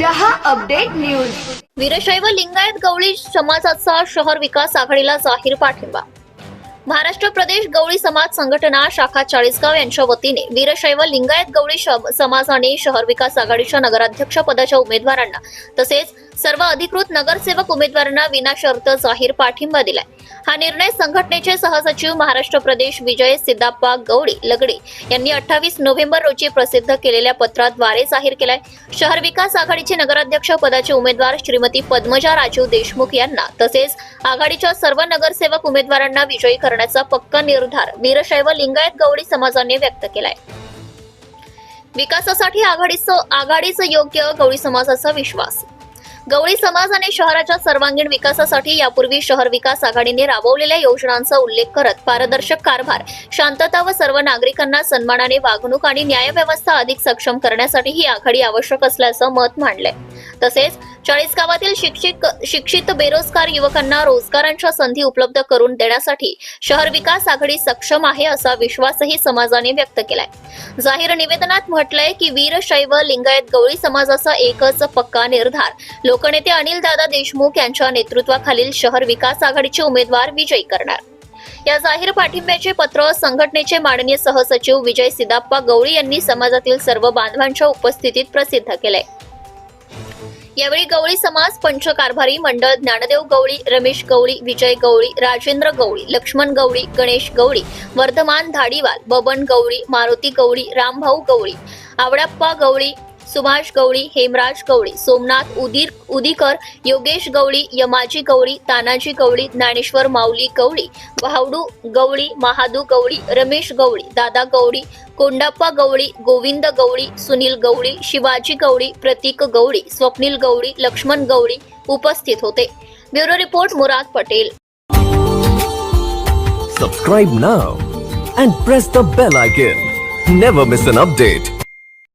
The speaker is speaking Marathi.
रहा अपडेट न्यूज. वीरशैव लिंगायत गवळी समाजाचा शहर विकास आघाडीला जाहीर पाठिंबा. महाराष्ट्र प्रदेश गवळी समाज संघटना शाखा चाळीसगाव यांच्या वतीने वीरशैव लिंगायत गवळी समाजाने शहर विकास आघाडीच्या नगराध्यक्ष पदाच्या उमेदवारांना तसेच सर्व अधिकृत नगरसेवक उमेदवारांना विनाशर्त जाहीर पाठिंबा दिलाय. हा निर्णय संघटनेचे सहसचिव महाराष्ट्र प्रदेश विजय सिद्धाप्पा गौडी लगडे यांनी अठ्ठावीस नोव्हेंबर रोजी प्रसिद्ध केलेल्या पत्राद्वारे जाहीर केलाय. शहर विकास आघाडीचे नगराध्यक्ष पदाचे उमेदवार श्रीमती पद्मजा राजीव देशमुख यांना तसेच आघाडीच्या सर्व नगरसेवक उमेदवारांना विजयी करण्याचा पक्का निर्धार वीरशैव लिंगायत गौडी समाजाने व्यक्त केलाय. विकासासाठी आघाडीचं आघाडीचं योग्य गवळी समाजाचा विश्वास गवळी समाजाने शहराच्या सर्वांगीण विकासासाठी यापूर्वी शहर विकास आघाडीने राबवलेल्या योजनांचा उल्लेख करत पारदर्शक कारभार शांतता व सर्व नागरिकांना सन्मानाने वागणूक आणि न्यायव्यवस्था अधिक सक्षम करण्यासाठी ही आघाडी आवश्यक असल्याचं मत मांडले तसेच चाळीस गावातील शिक्षित शिक्षित बेरोजगार युवकांना रोजगारांच्या संधी उपलब्ध करून देण्यासाठी शहर विकास आघाडी सक्षम आहे असा विश्वासही समाजाने व्यक्त केलाय. जाहीर निवेदनात म्हटलंय की वीरशैव लिंगायत गवळी समाजाचा एकच पक्का निर्धार लोकनेते अनिल दादा देशमुख यांच्या नेतृत्वाखालील शहर विकास आघाडीचे उमेदवार विजयी करणार. या जाहीर पाठिंब्याचे पत्र संघटनेचे माननीय सहसचिव विजय सिदाप्पा गवळी यांनी समाजातील सर्व बांधवांच्या उपस्थितीत प्रसिद्ध केले यावेळी गवळी समाज पंच कारभारी मंडळ ज्ञानदेव गवळी रमेश गवळी विजय गवळी राजेंद्र गवळी लक्ष्मण गवळी गणेश गवळी वर्धमान धाडीवाल बबन गवळी मारुती गवळी रामभाऊ गवळी आवडाप्पा गवळी सुभाष गवळी हेमराज गवळी सोमनाथ उदीर उदीकर योगेश गवळी यमाजी गवळी तानाजी गवळी ज्ञानेश्वर माऊली गवळी भावडू गवळी महादू गवळी रमेश गवळी दादा गवळी कोंडाप्पा गवळी गोविंद गवळी सुनील गवळी शिवाजी गवळी प्रतीक गवळी स्वप्नील गवळी लक्ष्मण गवळी उपस्थित होते. Bureau report Murad Patel. Subscribe now and press the bell icon never miss an update